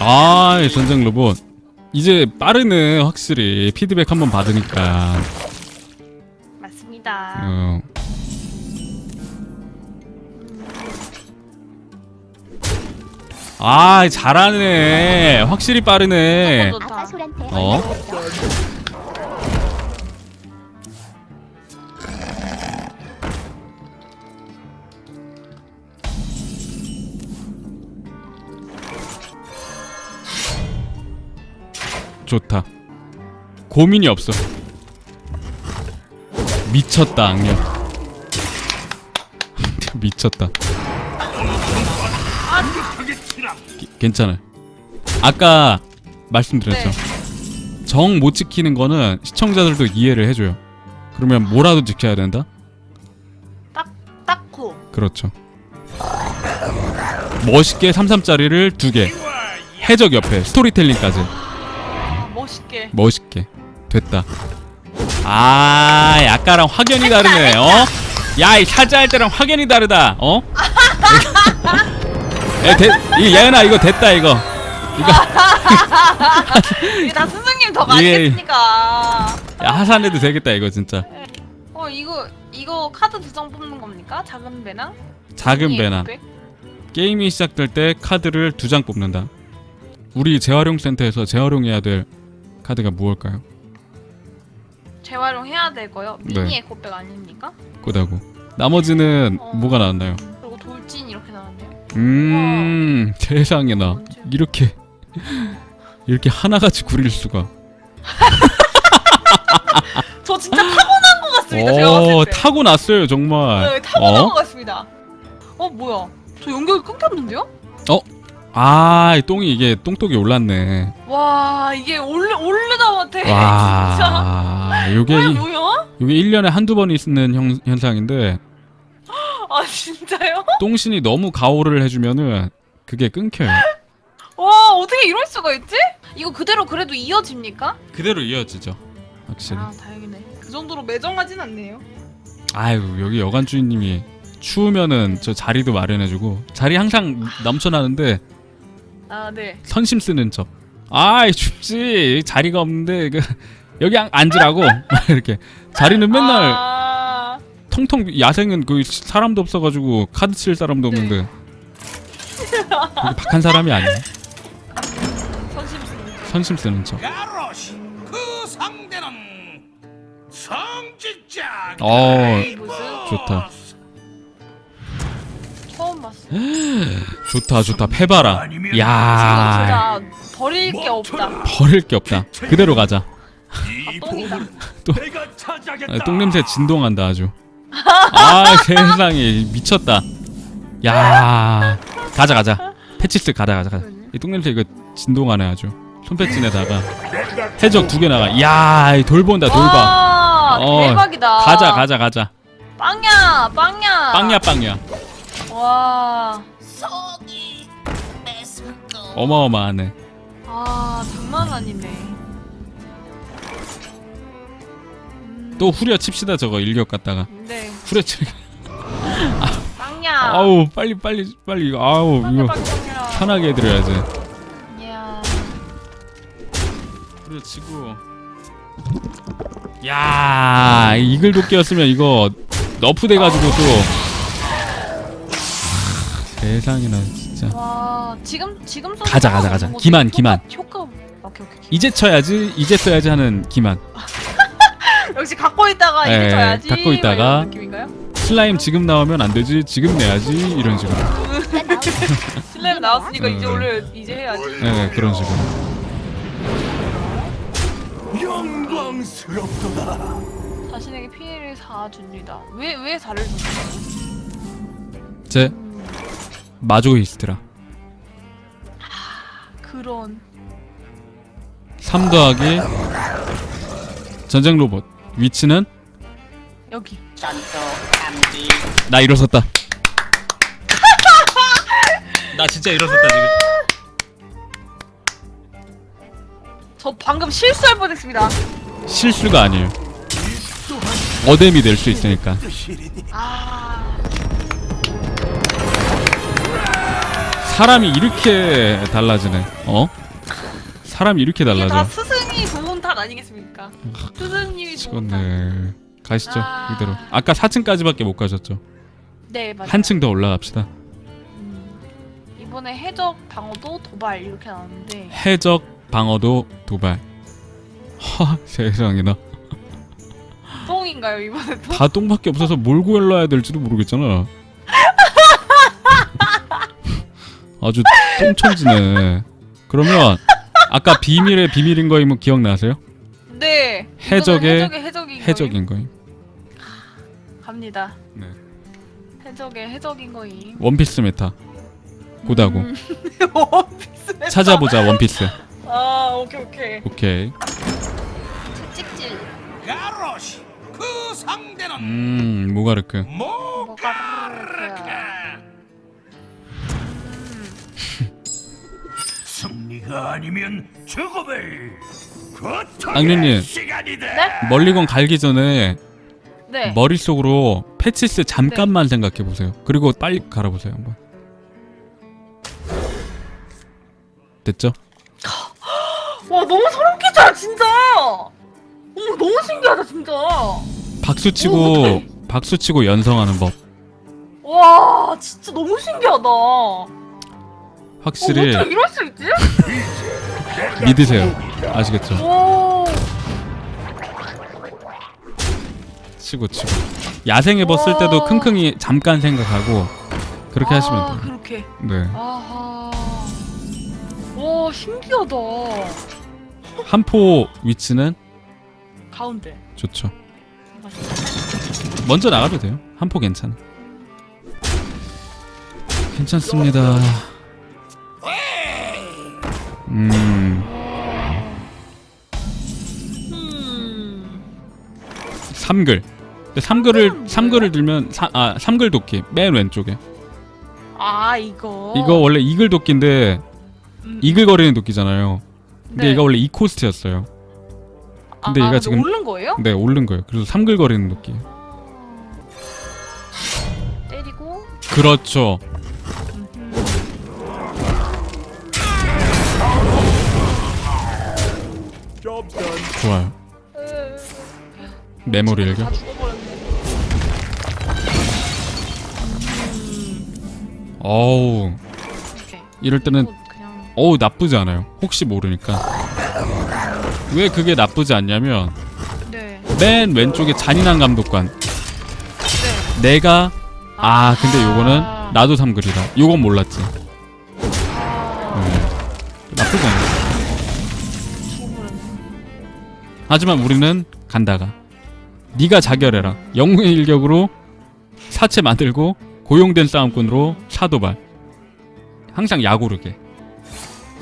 아, 이 전쟁 로봇. 이제 빠르네, 확실히. 피드백 한번 받으니까. 맞습니다. 어. 아, 잘하네. 확실히 빠르네. 어? 좋다. 고민이 없어. 미쳤다, 악녀. 미쳤다. 기- 괜찮아요. 아까 말씀드렸죠. 정 못 지키는 거는 시청자들도 이해를 해줘요. 그러면 뭐라도 지켜야 된다? 딱코. 그렇죠. 멋있게 33짜리를 두 개. 해적 옆에 스토리텔링까지. 아, 멋있게. 멋있게 됐다. 아, 아까랑 확연히 다르네. 어? 야, 이 사자할 때랑 확연히 다르다. 어? 야, 됐, 이 예은아 이거 됐다 이거. 이게 다 선생님 더 많이 예. 했으니까. 야, 하산해도 되겠다 이거 진짜. 어 이거 이거 카드 두 장 뽑는 겁니까? 작은 배낭? 작은 예, 배낭. 백? 게임이 시작될 때 카드를 두 장 뽑는다. 우리 재활용 센터에서 재활용해야 될 카드가 무엇일까요? 재활용해야 되고요. 네. 미니 에코백 아닙니까? 꼬다고. 나머지는 어. 뭐가 나왔나요? 그리고 돌진 이렇게 나왔네요. 음, 세상에나 이렇게 이렇게 하나같이 구릴 수가. 저 진짜 타고난 것 같습니다. 제가 봤을 어, 때. 타고 났어요 정말. 네, 타고난 어? 것 같습니다. 어 뭐야? 저 연결 끊겼는데요? 아, 이 똥이 이게 똥똑이 올랐네. 와 이게 올르 올르다 못해. 진짜. 와, 요게 뭐야 이- 뭐야? 요게 1년에 한두 번 있는 형, 현상인데 아 진짜요? 똥신이 너무 가오를 해 주면은 그게 끊겨요. 와 어떻게 이럴 수가 있지? 이거 그대로 그래도 이어집니까? 그대로 이어지죠. 확실히. 아 다행이네. 그 정도로 매정하진 않네요. 아유, 여기 여관 주인님이 추우면은 저 자리도 마련해 주고 자리 항상 넘쳐나는데 아 네. 선심 쓰는 척. 아이 춥지 자리가 없는데 그 여기 앉- 앉으라고 막 이렇게 자리는 맨날 아, 통통 야생은 그 사람도 없어가지고 카드 칠 사람도 네. 없는데 여기 박한 사람이 아니야 선심 쓰는 거. 선심 쓰는 척. 그 상대는 성직자 어 좋다. 좋다 좋다 패봐라. 야 진짜 버릴 게 없다. 버릴 게 없다. 그대로 가자. 이 아, 똥이다. 보물 또- 내가 찾아겠다 아, 똥 냄새 진동한다 아주. 아 세상에 미쳤다. 야 가자 가자. 패치스 가자 가자 가자. 이 똥 냄새 이거 진동하네 아주. 손패진에다가 해적 두 개 나가. 야, 이 돌본다 돌봐. 와, 어, 대박이다. 가자 가자 가자. 빵야, 빵야. 빵야 빵야. 와, 어마어마하네. 아 장난 아니네. 또 후려 칩시다 저거 일격 갔다가 네, 후려 치. 빵야. 아우 빨리 빨리 빨리 이거 아우 이거 빵야. 편하게 해드려야지. 이야, 후려 치고. 야 이글 도끼였으면 이거 너프 돼가지고 또. 아, 세상에나 진짜. 와, 지금 지금 써. 가자, 가자, 가자. 기만, 기만. 효과, 오케이, 오케이. 이제 쳐야지 이제 써야지 하는 기만. 역시 갖고 있다가 예, 이제 줘야지. 갖고 있다가. 막 이런 느낌인가요? 슬라임 지금 나오면 안 되지 지금 내야지 이런 식으로. 슬램 나왔으니까 이제 음. 원래 이제 해야지. 네 그런 식으로. 영광스럽도다 자신에게 피해를 사줍니다. 왜왜 줬어요? 제 마조이스트라. 그런 3 더하기 전쟁 로봇 위치는 여기. 나 일어섰다. 나 진짜 일어섰다 지금. 저 방금 실수할 뻔했습니다. 실수가 아니에요. 어뎀이 될 수 있으니까. 아, 사람이 이렇게 달라지네. 어? 사람이 이렇게 이게 다 달라져. 스승이 좋은 탓 아니겠습니까? 스승님이 좋은 탓. 가시죠. 아. 이대로. 아까 4층까지밖에 못 가셨죠. 네 맞아요. 한층 더 올라갑시다. 음, 이번에 해적 방어도 도발 이렇게 나왔는데 해적 방어도 도발. 하 세상에나. 똥인가요 이번에도? 다 똥밖에 없어서 뭘 골라야 될지도 모르겠잖아. 아주 똥천지네. 그러면 아까 비밀의 비밀인 거이면 기억나세요? 네. 해적의 해적인 거임. 해적인 거임. 갑니다. 네. 해적의 해적인 거임. 원피스 메타. 고다고. 음. 원피스. 찾아보자 원피스. 아 오케이 오케이. 오케이. 찍질. 가로시 그 상대는 음 모가르크. 뭐가 승 아니면 죽음을 악녀님. 고통의 시간이다. 네? 멀리건 갈기 전에 네. 머릿속으로 패치스 잠깐만 생각해 보세요. 그리고 빨리 갈아 보세요 한번. 됐죠? 와 너무 소름 끼쳐요 진짜. 어머 너무 신기하다 진짜. 박수 오, 치고 어떡해. 박수 치고 연성하는 법. 와 진짜 너무 신기하다. 확실히 어, 이럴 수 있지? 믿으세요. 아시겠죠? 오. 치고 치고. 야생에 벗을 때도 와. 킁킁이 잠깐 생각하고 그렇게 아, 하시면 돼요. 그렇게. 네. 아하. 와 신기하다. 한 포 위치는 가운데. 좋죠. 먼저 나가도 돼요. 한 포 괜찮아. 괜찮습니다. 음, 음. 삼글. 근데 삼글을 삼글을 들면 사, 아 삼글 도끼 맨 왼쪽에. 아 이거. 이거 원래 이글 도끼인데 음. 이글거리는 도끼잖아요. 근데 네. 얘가 원래 이 코스트였어요. 근데 아, 얘가 지금- 오른 거예요? 네 오른 거예요. 그래서 삼글거리는 도끼. 때리고. 그렇죠. 좋아요. 메모리 일겨. 다. 어우. 이럴 때는. 어우 나쁘지 않아요. 혹시 모르니까. 왜 그게 나쁘지 않냐면 네. 맨 왼쪽에 잔인한 감독관. 네. 내가 아 근데 요거는 나도 삼글이다. 요건 몰랐지. 아. 네. 나쁘지 않아. 하지만 우리는 간다가 네가 자결해라. 영웅의 일격으로 사체 만들고 고용된 싸움꾼으로 사도발. 항상 야구르게.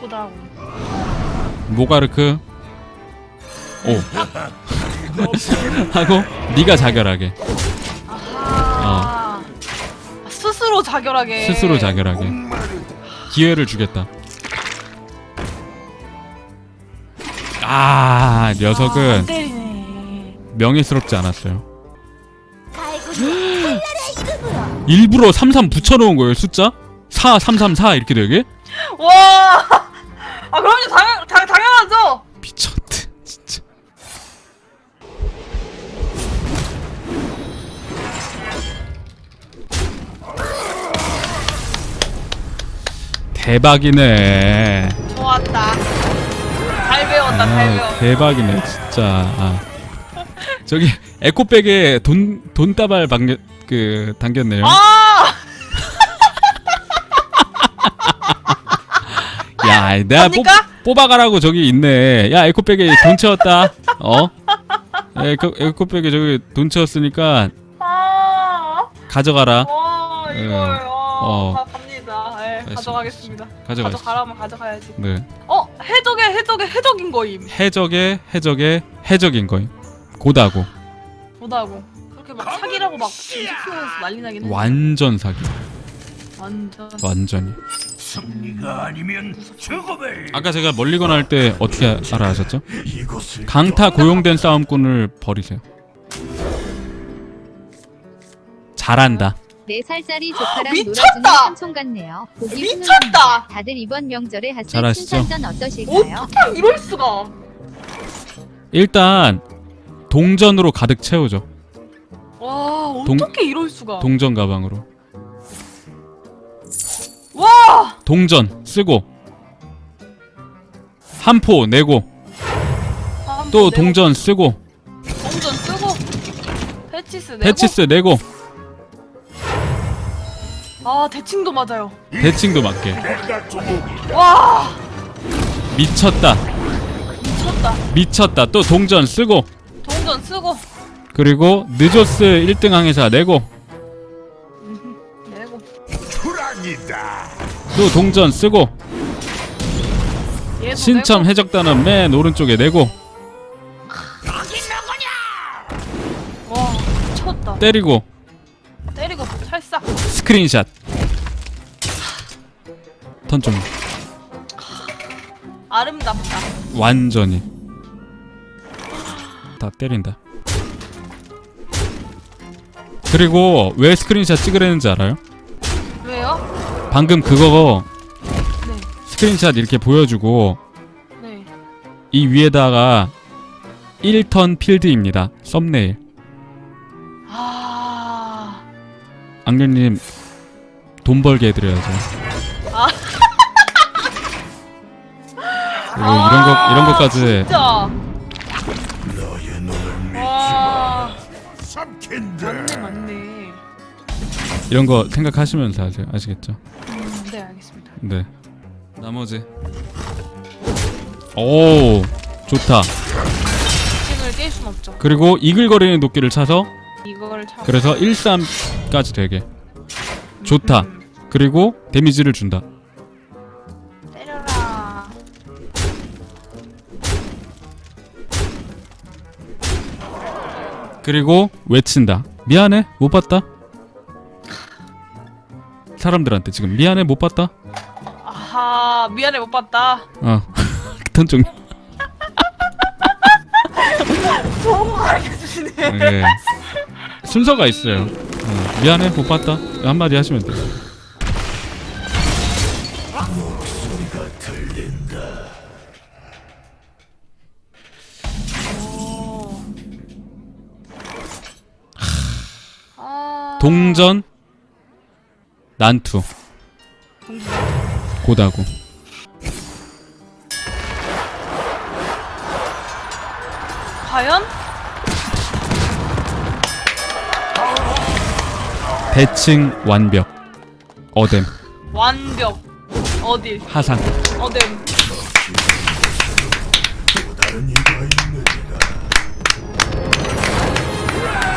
고다고. 모가르크 오 하고 네가 자결하게 아하. 스스로 자결하게. 어. 스스로 자결하게 기회를 주겠다. 아 아, 녀석은 때리네. 명예스럽지 않았어요. 일부러 33 붙여놓은 거예요 숫자? 4 3 3 4 이렇게 되게? 와. 아 그럼요 당연 당, 당연하죠. 미쳤대 진짜. 대박이네. 좋았다. 아, 배웠다. 대박이네 진짜. 아. 저기 에코백에 돈 돈다발 방겨, 그 당겼네요. 아. 야, 내가 뽑, 갑니까? 뽑아가라고 저기 있네. 야, 에코백에 돈 채웠다. 어? 에코, 에코백에 저기 돈 채웠으니까 아. 가져가라. 와 예. 이걸 어. 어. 예, 알겠습니다. 가져가겠습니다. 가져가시죠. 가져가라면 가져가야지. 네. 어 해적의 해적의 해적인 거임. 해적의 해적의 해적인 거임. 고다고. 보다고 그렇게 막 사기라고 막 진sik하면서 난리 나긴 해. 완전 사기. 완전. 완전히. 승리가 아니면 죽음을 아까 제가 멀리건 할때 어떻게 알아 하셨죠? 이곳을 강타 고용된 싸움꾼을 버리세요. 잘한다. 네 살짜리 조카랑 미쳤다! 놀아주는 삼촌 같네요. 보기 미쳤다! 훈훈합니다. 다들 이번 명절에 잘하시죠? 춘천전 어떠실까요? 어떻게 이럴 수가? 일단 동전으로 가득 채우죠. 와 동- 어떻게 이럴 수가? 동전 가방으로. 와 동전 쓰고 한 포 내고 아, 또 내고, 동전 쓰고 동전 쓰고 패치스 내고 패치스 내고 아 대칭도 맞아요. 대칭도 맞게 와 미쳤다 미쳤다. 미쳤다 또 동전 쓰고 동전 쓰고 그리고 느조스 1등 항해사 내고 내고. 또 동전 쓰고 얘도 신참 내고. 해적단은 맨 오른쪽에 내고 와 미쳤다. 때리고. 스크린샷 턴 좀 아름답다. 완전히 다 때린다 그리고 왜 스크린샷 찍으려는지 알아요? 왜요? 방금 그거 네 스크린샷 이렇게 보여주고 네. 이 위에다가 1턴 필드입니다 썸네일 아 악녀님 돈 벌게 해드려야죠 아. 그리고 이런 거 이런 것까지 진짜. 와. 맞네 맞네. 이런 거 생각하시면서 하세요 아시겠죠? 음, 네 알겠습니다. 네 나머지 오 좋다 칭을 깰순 없죠. 그리고 이글거리는 도끼를 차서 이걸 참. 그래서 1-3까지 되게 좋다 음, 그리고 데미지를 준다 때려라. 그리고 외친다 미안해 못 봤다 사람들한테 지금 미안해 못 봤다 아하 미안해 못 봤다. 어 그런 종 알려주시네. 예. 순서가 있어요 어, 미안해 못 봤다 한마디 하시면 돼요. 오. 아. 동전 난투. 고다구 과연? 대칭 완벽 어뎀 완벽. 어딜? 하상 어딜? 다른 이가 있느니라.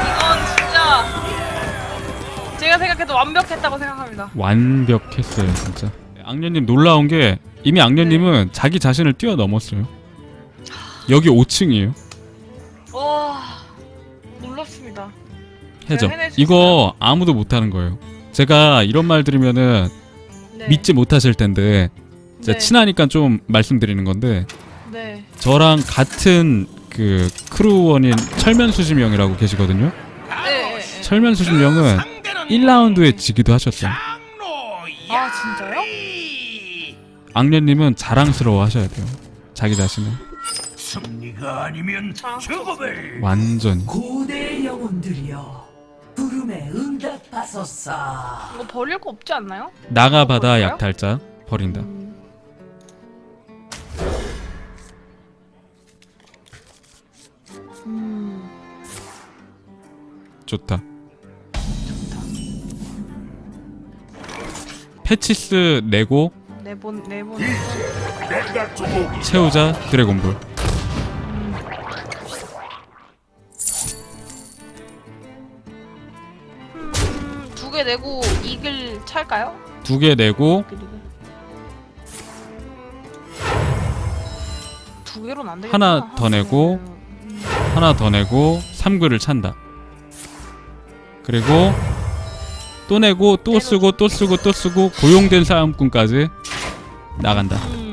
이건 진짜 제가 생각해도 완벽했다고 생각합니다. 완벽했어요 진짜 악녀님 놀라운 게 이미 악녀님은 자기 자신을 뛰어넘었어요 여기 5층이에요 와 놀랍습니다. 해적 이거 아무도 못하는 거예요 제가 이런 말 들으면은 네. 믿지 못하실 텐데 제가 네. 친하니까 좀 말씀드리는 건데 네. 저랑 같은 그 크루원인 철면수심 형이라고 계시거든요 네. 네. 철면수심 형은 1라운드에 지기도 하셨어요 아 진짜요? 악녀님은 자랑스러워 하셔야 돼요 자기 자신을 승리가 아니면 죽음을. 완전히 고대의 영혼들이여 부름에 응답하소서 이거 버릴 거 없지 않나요? 나가 바다 뭐예요? 약탈자 버린다 음. 음. 좋다 패치스 내고 내가 조목이 채우자 드래곤볼 두 개 내고 이글 찰까요? 두 개 내고. 두 개로는 안 되겠다. 하나 더 내고 하나 더 내고 3글을 찬다 그리고 또 내고 또 쓰고 또 쓰고 또 쓰고 고용된 사람꾼까지 나간다 음.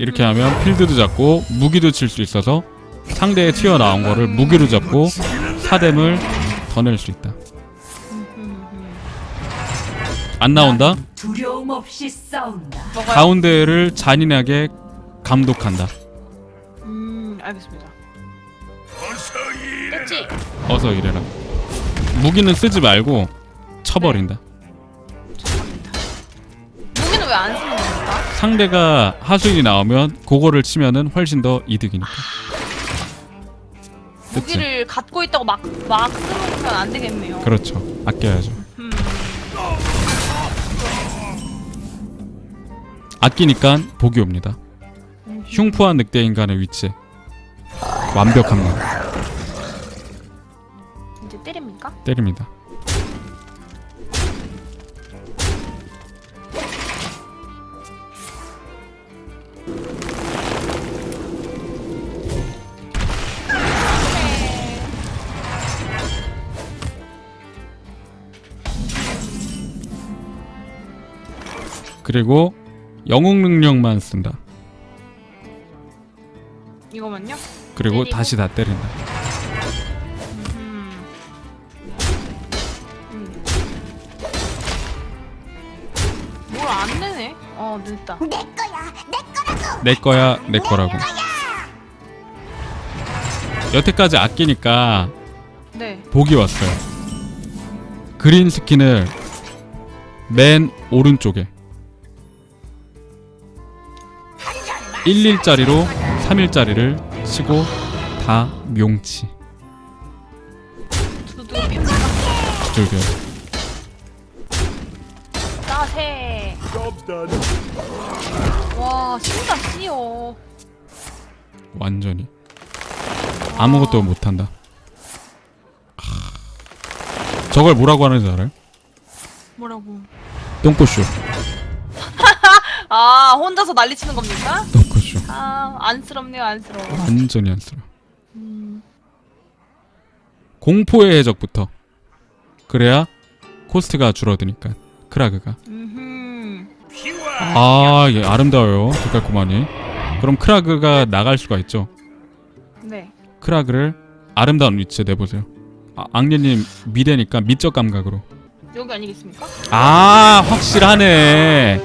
이렇게 하면 필드도 잡고 무기도 칠 수 있어서 상대에 튀어나온 거를 무기로 잡고 사뎀을 더 낼 수 있다. 안 나온다? 두려움 없이 싸운다. 먹어요? 가운데를 잔인하게 감독한다. 음 알겠습니다. 어서 일해라. 됐지? 어서 이래라. 무기는 쓰지 말고 쳐버린다. 무기는 왜 안 쓰는 겁니까? 상대가 하수인이 나오면 그거를 치면은 훨씬 더 이득이니까. 그치? 무기를 갖고 있다고 막 막 쓰면 안 되겠네요. 그렇죠. 아껴야죠. 음. 아끼니까 복이 옵니다. 흉포한 늑대 인간의 위치 완벽합니다. 이제 때립니까? 때립니다. 그리고 영웅 능력만 쓴다. 이거만요? 그리고 때리고. 다시 다 때린다. 음. 음. 뭘안 내네? 어 늦다. 내 거야 내 거라고. 여태까지 아끼니까 네. 복이 왔어요. 그린 스킨을 맨 오른쪽에 1일짜리로 3일짜리를 치고 다 명치 두두 뵙니다. 줄겨 따세. Job's done. 와 진짜 씨요. 완전히 아무것도 못한다. 하, 저걸 뭐라고 하는지 알아요? 뭐라고? 똥꼬쇼 아 혼자서 난리치는 겁니까? 똥꼬쇼 아 안쓰럽네요 안쓰러워. 완전히 안쓰러. 음. 공포의 해적부터 그래야 코스트가 줄어드니까 크라그가 음흠. 아, 예, 아름다워요. 데칼코마니. 그럼 크라그가 나갈 수가 있죠. 네. 크라그를 아름다운 위치에 내보세요. 아, 앙리님 미래니까 미적 감각으로. 여기 아니겠습니까? 아, 확실하네.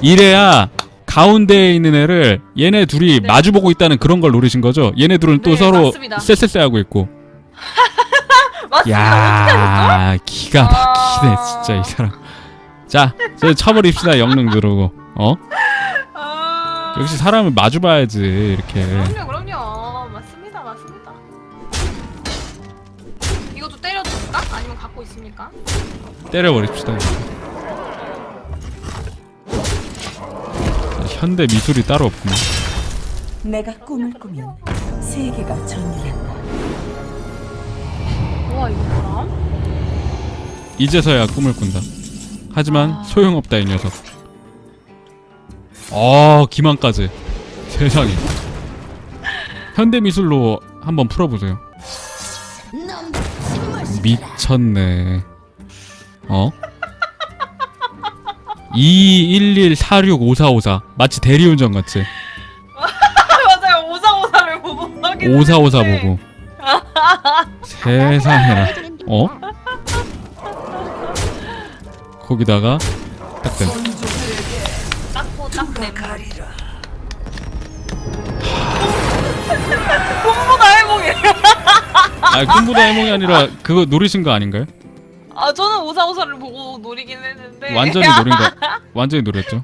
이래야 가운데에 있는 애를 얘네 둘이 네. 마주보고 있다는 그런 걸 노리신 거죠? 얘네 둘은 또 네, 서로 맞습니다. 쎄쎄쎄 하고 있고. 맞습니다. 야, 기가 막히네, 아. 진짜 이 사람. 자, 저 쳐버립시다, 영능 들어오고. 어? 아... 역시 사람을 마주봐야지, 이렇게. 그럼요 그럼요 맞습니다 맞습니다 이것도 때려줄까? 아니면 갖고 있습니까? 때려버립시다. 현대 미술이 따로 없구나. 내가 꿈을 꾸면 세계가 전율한다. 우와 이거 뭐람? 이제서야 꿈을 꾼다. 하지만 아. 소용없다 이 녀석. 어 기만까지. 세상에. 현대 미술로 한번 풀어보세요. 미쳤네. 어? 211465454 마치 대리운전 같이 맞아요 오사오사를 보고 하긴 5454 했는데. 보고 세상에나 어? 거기다가 딱된. 공부다 해몽이 아 꿈보다 해몽이 아니라 그거 노리신 거 아닌가요? 아 저는 오사오사를 보고 노리긴 했는데. 완전히 노린 거 완전히 노렸죠